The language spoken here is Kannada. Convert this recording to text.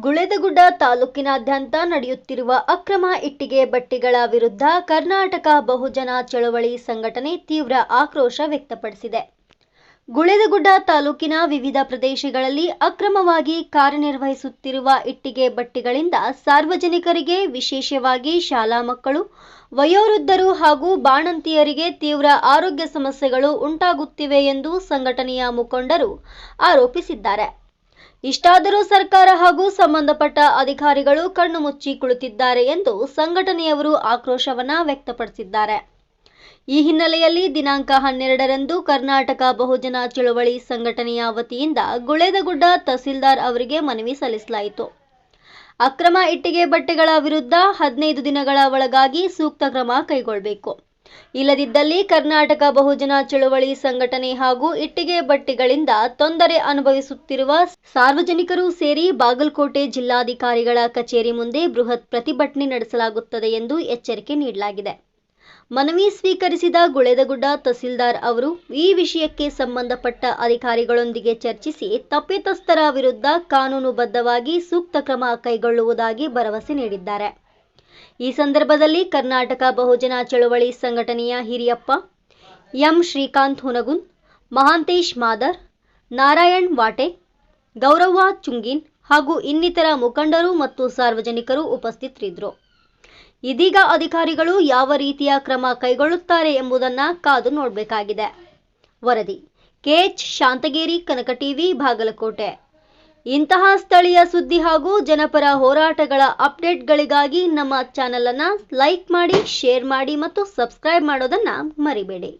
ಗುಳೇದಗುಡ್ಡ ತಾಲೂಕಿನಾದ್ಯಂತ ನಡೆಯುತ್ತಿರುವ ಅಕ್ರಮ ಇಟ್ಟಿಗೆ ಬಟ್ಟಿಗಳ ವಿರುದ್ಧ ಕರ್ನಾಟಕ ಬಹುಜನ ಚಳವಳಿ ಸಂಘಟನೆ ತೀವ್ರ ಆಕ್ರೋಶ ವ್ಯಕ್ತಪಡಿಸಿದೆ. ಗುಳೆದಗುಡ್ಡ ತಾಲೂಕಿನ ವಿವಿಧ ಪ್ರದೇಶಗಳಲ್ಲಿ ಅಕ್ರಮವಾಗಿ ಕಾರ್ಯನಿರ್ವಹಿಸುತ್ತಿರುವ ಇಟ್ಟಿಗೆ ಬಟ್ಟಿಗಳಿಂದ ಸಾರ್ವಜನಿಕರಿಗೆ ವಿಶೇಷವಾಗಿ ಶಾಲಾ ಮಕ್ಕಳು, ವಯೋವೃದ್ಧರು ಹಾಗೂ ಬಾಣಂತಿಯರಿಗೆ ತೀವ್ರ ಆರೋಗ್ಯ ಸಮಸ್ಯೆಗಳು ಉಂಟಾಗುತ್ತಿವೆ ಎಂದು ಸಂಘಟನೆಯ ಮುಖಂಡರು ಆರೋಪಿಸಿದ್ದಾರೆ. ಇಷ್ಟಾದರೂ ಸರ್ಕಾರ ಹಾಗೂ ಸಂಬಂಧಪಟ್ಟ ಅಧಿಕಾರಿಗಳು ಕಣ್ಣು ಮುಚ್ಚಿ ಕುಳಿತಿದ್ದಾರೆ ಎಂದು ಸಂಘಟನೆಯವರು ಆಕ್ರೋಶವನ್ನ ವ್ಯಕ್ತಪಡಿಸಿದ್ದಾರೆ. ಈ ಹಿನ್ನೆಲೆಯಲ್ಲಿ ದಿನಾಂಕ ಹನ್ನೆರಡರಂದು ಕರ್ನಾಟಕ ಬಹುಜನ ಚಳುವಳಿ ಸಂಘಟನೆಯ ವತಿಯಿಂದ ಗುಳೇದಗುಡ್ಡ ತಹಸೀಲ್ದಾರ್ ಅವರಿಗೆ ಮನವಿ ಸಲ್ಲಿಸಲಾಯಿತು. ಅಕ್ರಮ ಇಟ್ಟಿಗೆ ಬಟ್ಟೆಗಳ ವಿರುದ್ಧ ಹದಿನೈದು ದಿನಗಳ ಒಳಗಾಗಿ ಸೂಕ್ತ ಕ್ರಮ ಕೈಗೊಳ್ಳಬೇಕು. ಇಲ್ಲದಿದ್ದಲ್ಲಿ ಕರ್ನಾಟಕ ಬಹುಜನ ಚಳುವಳಿ ಸಂಘಟನೆ ಹಾಗೂ ಇಟ್ಟಿಗೆ ಬಟ್ಟೆಗಳಿಂದ ತೊಂದರೆ ಅನುಭವಿಸುತ್ತಿರುವ ಸಾರ್ವಜನಿಕರು ಸೇರಿ ಬಾಗಲಕೋಟೆ ಜಿಲ್ಲಾಧಿಕಾರಿಗಳ ಕಚೇರಿ ಮುಂದೆ ಬೃಹತ್ ಪ್ರತಿಭಟನೆ ನಡೆಸಲಾಗುತ್ತದೆ ಎಂದು ಎಚ್ಚರಿಕೆ ನೀಡಲಾಗಿದೆ. ಮನವಿ ಸ್ವೀಕರಿಸಿದ ಗುಳೆದಗುಡ್ಡ ತಹಸೀಲ್ದಾರ್ ಅವರು ಈ ವಿಷಯಕ್ಕೆ ಸಂಬಂಧಪಟ್ಟ ಅಧಿಕಾರಿಗಳೊಂದಿಗೆ ಚರ್ಚಿಸಿ ತಪ್ಪಿತಸ್ಥರ ವಿರುದ್ಧ ಕಾನೂನುಬದ್ಧವಾಗಿ ಸೂಕ್ತ ಕ್ರಮ ಕೈಗೊಳ್ಳುವುದಾಗಿ ಭರವಸೆ ನೀಡಿದ್ದಾರೆ. ಈ ಸಂದರ್ಭದಲ್ಲಿ ಕರ್ನಾಟಕ ಬಹುಜನ ಚಳವಳಿ ಸಂಘಟನೆಯ ಹಿರಿಯಪ್ಪ ಎಂ ಶ್ರೀಕಾಂತ್ ಹುನಗುನ್, ಮಹಾಂತೇಶ್ ಮಾದರ್, ನಾರಾಯಣ್ ವಾಟೆ, ಗೌರವ್ವ ಚುಂಗಿನ್ ಹಾಗೂ ಇನ್ನಿತರ ಮುಖಂಡರು ಮತ್ತು ಸಾರ್ವಜನಿಕರು ಉಪಸ್ಥಿತರಿದ್ದರು. ಇದೀಗ ಅಧಿಕಾರಿಗಳು ಯಾವ ರೀತಿಯ ಕ್ರಮ ಕೈಗೊಳ್ಳುತ್ತಾರೆ ಎಂಬುದನ್ನು ಕಾದು ನೋಡಬೇಕಾಗಿದೆ. ವರದಿ ಕೆಎಚ್ ಶಾಂತಗೇರಿ, ಕನಕ ಟಿವಿ, ಬಾಗಲಕೋಟೆ. ಇಂತಹ ಸ್ಥಳೀಯ ಸುದ್ದಿ ಹಾಗೂ ಜನಪರ ಹೋರಾಟಗಳ ಅಪ್ಡೇಟ್ಗಳಿಗಾಗಿ ನಮ್ಮ ಚಾನಲನ್ನು ಲೈಕ್ ಮಾಡಿ, ಶೇರ್ ಮಾಡಿ ಮತ್ತು ಸಬ್ಸ್ಕ್ರೈಬ್ ಮಾಡೋದನ್ನು ಮರಿಬೇಡಿ.